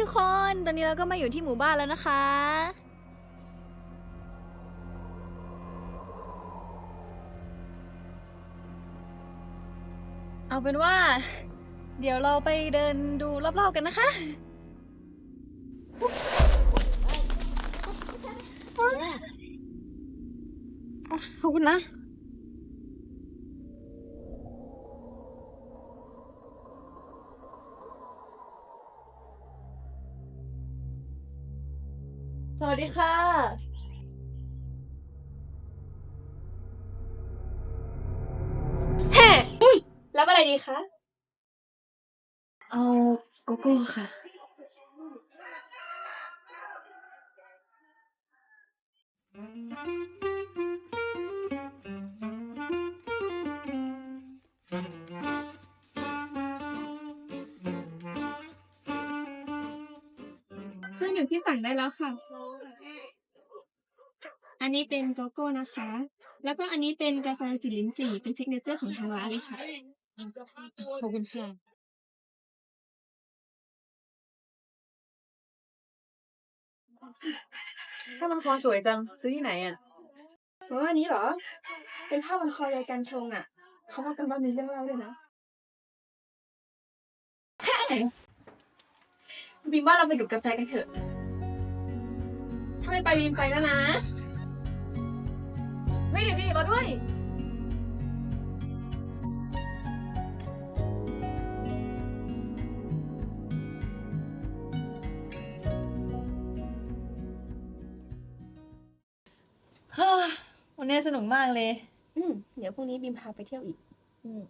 ทุกคน ตอนนี้เราก็มาอยู่ที่หมู่บ้านแล้วนะคะ เอาเป็นว่า เดี๋ยวเราไปเดินดูรอบๆกันนะคะ ขอบคุณนะ สวัสดีค่ะแฮ่รับอะไรดีคะ เอาโกโก้ค่ะ เครื่องดื่มที่สั่งได้แล้วค่ะ อันนี้เป็นโกโก้นะคะ แล้วก็อันนี้เป็นกาแฟกลิ่นลิ้นจี่เป็นซิกเนเจอร์ของทางร้านเลยค่ะ ขอบคุณค่ะถ้ามันคอสวยจังซื้อที่ไหนอะเพราะว่าอันนี้เหรอ เป็นผ้าพันคอยายกันชงอะ เขาว่ากันว่ามีเรื่องเล่าด้วยนะบีมว่าเราไปดูกาแฟกันเถอะ ถ้าไม่ไปบีมไปแล้วนะ ไม่ดีๆรอด้วย วันนี้สนุกมากเลย อืมเดี๋ยวพรุ่งนี้บีมพาไปเที่ยวอีก อืม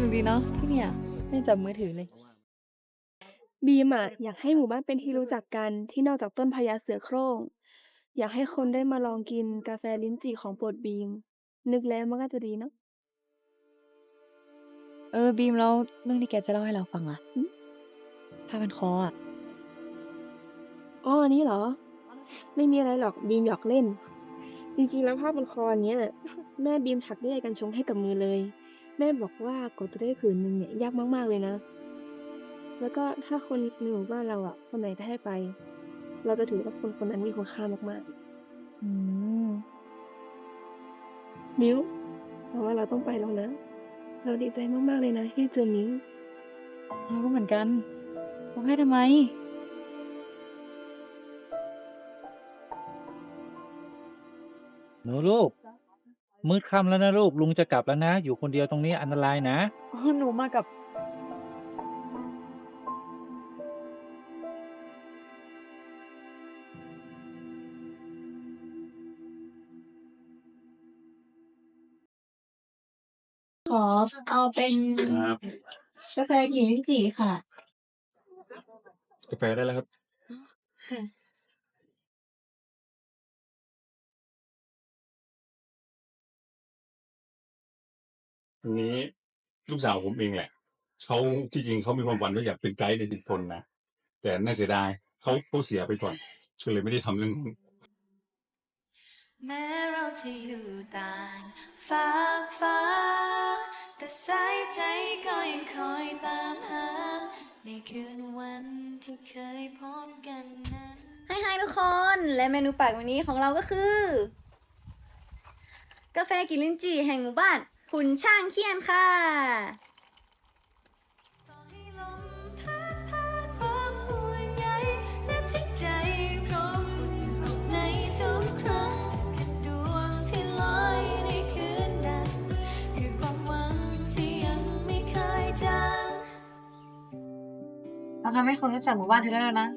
นุกดีเนาะที่เนี่ยไม่จับมือถือเลย บีมอะอยากให้หมู่บ้านเป็นที่รู้จักกันที่นอกจากต้นพญาเสือโคร่ง อยากให้คนได้มาลองกินกาแฟลิ้นจี่ของโปรดบีม นึกแล้วมันก็จะดีเนาะเออบีมแล้วเรื่องที่แกจะเล่าให้เราฟังอะหึผ้าพันคออะอ๋ออันนี้เหรอ ไม่มีอะไรหรอกบีมหยอกเล่น จริงๆแล้วผ้าพันคอเนี้ยแม่บีมถักด้วยใยกันชงให้กับมือเลย แม่บอกว่ากว่าจะได้ผืนหนึ่งเนี่ยยากมาก ๆ เลยนะ แล้วก็ถ้าคนในหมู่บ้านเราอะคนไหนได้ให้ไป เราจะถือว่าคนคนนั้นมีคุณค่ามากอืมๆมิวเพราะว่าเราต้องไปแล้วนะ เราดีใจมาก ๆ เลยนะที่เจอมิวเราก็เหมือนกันร้องไห้ทำไม หนูลูก มืดค่ำแล้วนะลูกลุงจะกลับแล้วนะ อยู่คนเดียวตรงนี้อันตรายนะ อ๋อหนูมากับ ขอเอาเป็นครับกาแฟกลิ่นลิ้นจี่ค่ะ กาแฟได้แล้วครับ ลูกสาวผมเองแหละเขาที่จริงเขามีความฝันว่าอยากเป็นไกด์ในดิฟนนะแต่น่าเสียดายเขาเขาเสียไปก่อนก็เลยไม่ได้ทำเรื่องนั้นแม้เราจะอยู่ต่างฟ้าฟ้า แต่สายใจก็ยังคอยตามหา ในคืนวันที่เคยพบกันนั้นให้ให้ทุกคนและเมนูปากวันนี้ของเราก็คือ กาแฟกลิ่นลิ้นจี่แห่งหมู่บ้าน ขุนช่างเคียนค่ะและทิ้งใจพรมในทุกครั้งที่ดวงที่ลอยในคืนนั้นคือควาไม่เราทำให้คนรู้จักหมู่บ้านเธอได้แล้วนะ